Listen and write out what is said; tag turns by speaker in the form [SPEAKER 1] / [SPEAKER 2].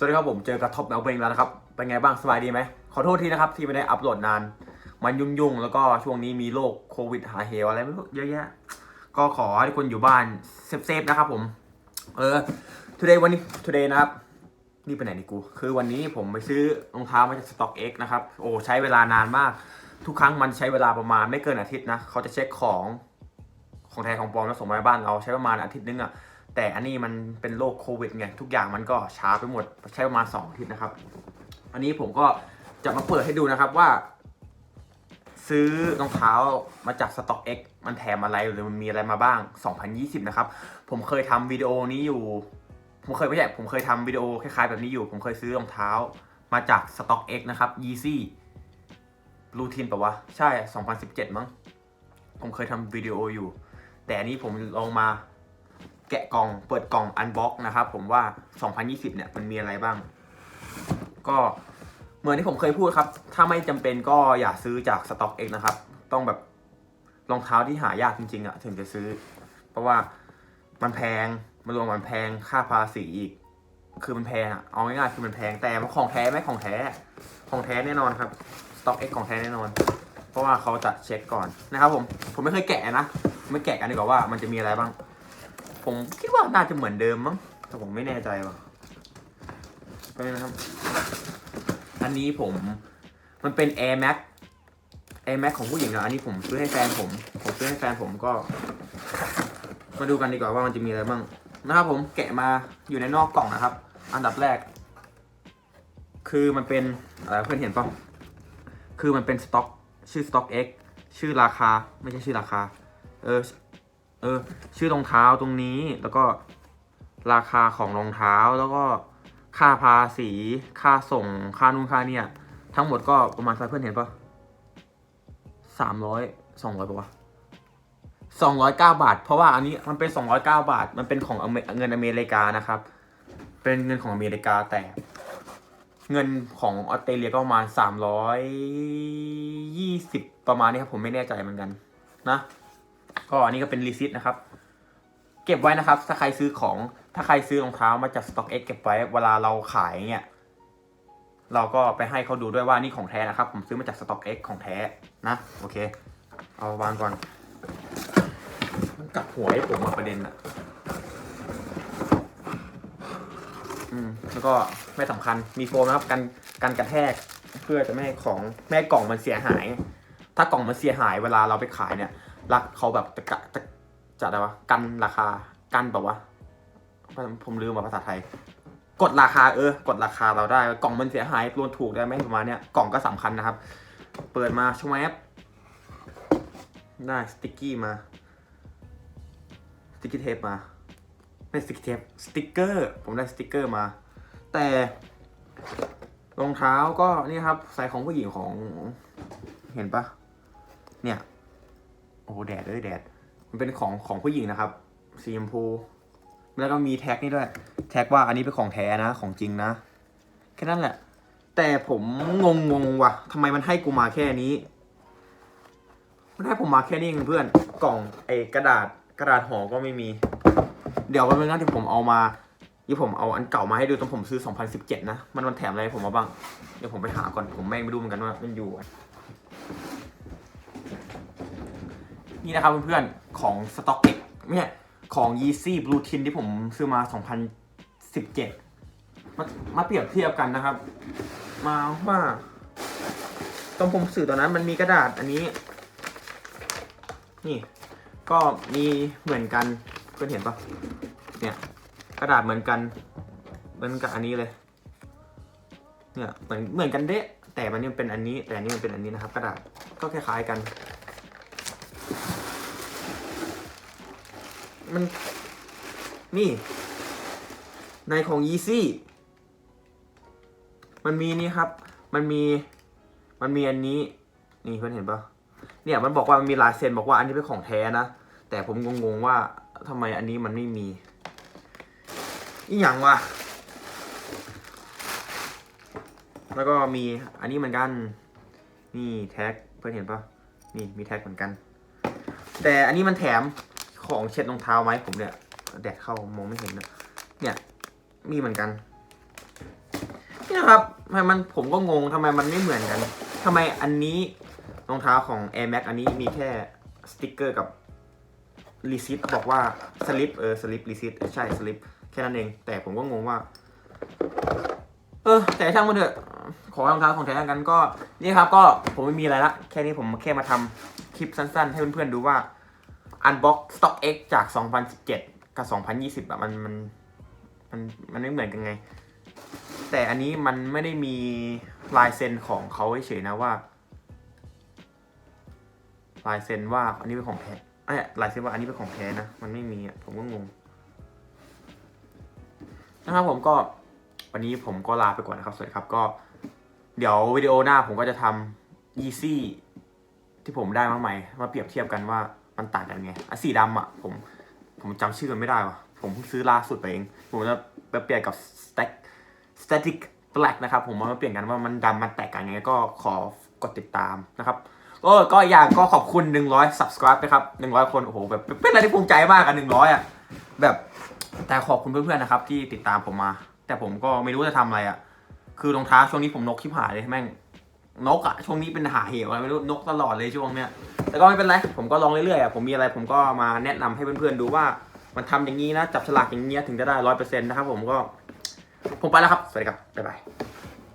[SPEAKER 1] สวัสดีครับผมเจอกระทบแมวเบงแล้วนะครับ เป็นไงบ้างสบายดีไหม ขอโทษทีนะครับที่ไม่ได้อัปโหลดนาน มันยุ่งๆ แล้วก็ช่วงนี้มีโรคโควิดหาเหวอะไรไม่รู้เยอะแยะ ก็ขอให้ทุกคนอยู่บ้านเซฟๆนะครับผม เออ today วันนี้ today นะครับ นี่ไปไหนนี่กู คือวันนี้ผมไปซื้อรองเท้ามาจาก Stock X นะครับ โอ้ใช้เวลานานมาก ทุกครั้งมันใช้เวลาประมาณไม่เกินอาทิตย์นะ เขาจะเช็คของของแท้ของปลอมแล้วส่งมาบ้านเราใช้ประมาณอาทิตย์นึงอะ แต่อันนี้มันเป็นโรคโควิดไงทุกอย่างมันก็ช้าไปหมดใช้ประมาณ2อาทิตย์นะครับ อันนี้ผมก็จะมาเปิดให้ดูนะครับว่า ซื้อรองเท้ามาจาก Stock X มันแถมอะไรหรือมันมีอะไรมาบ้าง 2020 นะครับ ผมเคยทำวิดีโอนี้อยู่ ผมเคยไม่ใช่ผมเคยทำวิดีโอคล้ายๆแบบนี้อยู่ ผมเคยซื้อรองเท้ามาจาก Stock X นะครับ Yeezy รูทินปะวะ ใช่ 2017 มั้ง ผมเคยทำวิดีโออยู่ แต่อันนี้ผมลองมา แกะกล่องเปิดกล่องอันบ็อกนะครับผมว่า 2020 เนี่ยมันมีอะไรบ้าง ก็เหมือนที่ผมเคยพูดครับ ถ้าไม่จำเป็นก็อย่าซื้อจาก Stock X นะครับ ต้องแบบรองเท้าที่หายากจริงๆอะถึงจะซื้อ เพราะว่ามันแพงมันรวมมันแพงค่าภาษีอีก คือมันแพงอะเอาง่ายๆคือมันแพงแต่มันของแท้ไหมของแท้ ของแท้แน่นอนครับ Stock X ของแท้แน่นอน เพราะว่าเขาจะเช็คก่อนนะครับผมผมไม่เคยแกะนะไม่แกะกันดีกว่าว่ามันจะมีอะไรบ้าง ผมคิดว่าน่าจะเหมือนเดิมมั้ง แต่ผมไม่แน่ใจว่ะไปนะครับ อันนี้ผม มันเป็น Air Max Air Max ของผู้หญิงนะอันนี้ผมซื้อให้แฟนผม ผมซื้อให้แฟนผมก็ มาดูกันดีกว่าว่ามันจะมีอะไรบ้างนะครับผมแกะมาอยู่ในนอกกล่องนะครับ อันดับแรก คือมันเป็นอะไรเพื่อนเห็นป่ะคือมันเป็นสต็อก ชื่อสต็อก X ชื่อราคา ไม่ใช่ชื่อราคา เออ เออ ชื่อรองเท้าตรงนี้ แล้วก็ราคาของรองเท้า แล้วก็ค่าภาษี ค่าส่ง ค่านู่นค่าเนี่ย ทั้งหมดก็ประมาณเท่าไหร่เพื่อนเห็นปะสามร้อยสองร้อยปะวะสองร้อยเก้าบาท เพราะว่าอันนี้มันเป็นสองร้อยเก้าบาท มันเป็นของเมเงินอเมริกานะครับ เป็นเงินของอเมริกาแต่ เงินของออสเตรเลียก็ประมาณสามร้อยยี่สิบประมาณนี้ครับผมไม่แน่ใจเหมือนกัน นะ ก็อันนี้ก็เป็นรีซิตนะครับ เก็บไว้นะครับ ถ้าใครซื้อของ ถ้าใครซื้อรองเท้ามาจาก Stock X เก็บไว้ เวลาเราขายเนี่ย เราก็ไปให้เขาดูด้วยว่านี่ของแท้นะครับ ผมซื้อมาจาก Stock X ของแท้นะ โอเค เอาวางก่อน มันกลับหัวให้ผมมาประเด็นอะอืม แล้วก็ไม่สำคัญ มีโฟมนะครับ กันกันกระแทก เพื่อจะไม่ให้ของ แม่กล่องมันเสียหาย ถ้ากล่องมันเสียหายเวลาเราไปขายเนี่ย รักเขาแบบจะกะจะจะอะไรวะกันราคากันแบบว่าผมลืมว่าภาษาไทย กดราคาเออกดราคาเราได้กล่องมันเสียหายรวนถูกได้ไหมประมาณเนี้ยกล่องก็สำคัญนะครับ เปิดมาชวแอปได้สติกกี้มาสติกกี้เทปมาไม่สติกกี้เทปสติกเกอร์ผมได้สติกเกอร์มา แต่รองเท้าก็นี่ครับใส่ของผู้หญิงของเห็นปะเนี่ย โอ้แดดเลยแดด มันเป็นของของผู้หญิงนะครับ สีชมพู แล้วก็มีแท็กนี่ด้วย แท็กว่าอันนี้เป็นของแท้นะ ของจริงนะ แค่นั้นแหละ แต่ผมงงงงว่ะทำไมมันให้กูมาแค่นี้ มันให้ผมมาแค่นี้เองเพื่อน กล่องไอ้กระดาษกระดาษห่อก็ไม่มี เดี๋ยววันนึงนะที่ผมเอามาที่ผมเอาอันเก่ามาให้ดูตอนผมซื้อ 2017 นะ มันมันแถมอะไรผมมาบ้าง เดี๋ยวผมไปหาก่อน ผมแม่งไม่รู้เหมือนกันว่ามันอยู่ นี่นะครับเพื่อนๆ ของ Stock X ไม่ใช่ของ Yeezy Blue Tin ที่ผมซื้อมา 2017 มามาเปรียบเทียบกันนะครับ มาว่าตอนผมสื่อตอนนั้นมันมีกระดาษอันนี้ นี่ ก็มีเหมือนกันเพื่อนเห็นปะเนี่ย กระดาษเหมือนกันเหมือนกับอันนี้เลย เนี่ยเหมือนเหมือนกันเดะแต่มันนี่มันเป็นอันนี้ แต่อันนี้มันเป็นอันนี้นะครับ กระดาษก็คล้ายๆกัน มัน นี่ ในของ Yeezy มันมีนี่ครับ มันมี มันมีอันนี้ นี่เพื่อนเห็นปะเนี่ยมันบอกว่ามันมีลายเซ็นบอกว่าอันนี้เป็นของแท้นะ แต่ผมงงๆว่าทำไมอันนี้มันไม่มี อีหยังวะ แล้วก็มีอันนี้เหมือนกัน นี่แท็กเพื่อนเห็นปะนี่มีแท็กเหมือนกัน แต่อันนี้มันแถม ของเช็ดรองเท้าไหมผมเนี่ย แดดเข้ามองไม่เห็นนะเนี่ย มีเหมือนกันนี่นะครับทำไมมันผมก็งงทำไมมันไม่เหมือนกันทำไมอันนี้รองเท้าของ Air Max อันนี้มีแค่สติกเกอร์กับรีซิตบอกว่าสลิปเออสลิปรีซิตใช่สลิปแค่นั้นเอง แต่ผมก็งงว่า เออ แต่ช่างมันเถอะ ขอรองเท้าของแท้กันก็ นี่ครับ ก็ผมไม่มีอะไรละ แค่นี้ผมแค่มาทำคลิปสั้นๆ ให้เพื่อนๆดูว่า Unbox Stock X จาก 2017 กับ 2020อะมันมันมันมันไม่เหมือนกันไง แต่อันนี้มันไม่ได้มีลายเซ็นของเขาเฉยๆนะว่า ลายเซ็นว่าอันนี้เป็นของแท้ไอ้ลายเซ็นว่าอันนี้เป็นของแท้นะ มันไม่มีอะผมก็งงนะครับผมก็วันนี้ผมก็ลาไปก่อนนะครับ สวัสดีครับก็ เดี๋ยววิดีโอหน้าผมก็จะทำ Yeezy ที่ผมได้มาใหม่ มาเปรียบเทียบกันว่า มันต่างกันไงอะสีดำอะผมผมจำชื่อมันไม่ได้ว่ะ ผมเพิ่งซื้อล่าสุดไปเอง ผมจะไปเปลี่ยนกับ Stack Static Black นะครับ ผมมาเปลี่ยนกันว่ามันดำมันแตกกันไงก็ขอกดติดตามนะครับก็ก็อย่างก็ขอบคุณ 100 subscribe นะครับ 100 คนโอ้โหแบบเป็นอะไรที่ภูมิใจมากอะ100อะแบบแต่ขอบคุณเพื่อนๆนะครับ ที่ติดตามผมมา แต่ผมก็ไม่รู้จะทำอะไรอะ คือรองเท้าช่วงนี้ผมนกชิบหายเลยแม่งนกอะช่วงนี้เป็นหาเหวอะไรไม่รู้นกตลอดเลยช่วงเนี้ย แต่ก็ไม่เป็นไร ผมก็ลองเรื่อยๆอะผมมีอะไรผมก็มาแนะนำให้เพื่อนๆดูว่ามันทำอย่างนี้นะ จับฉลากอย่างเงี้ยถึงจะได้ร้อยเปอร์เซ็นต์นะครับผมก็ ผมไปแล้วครับ สวัสดีครับ บ๊ายบาย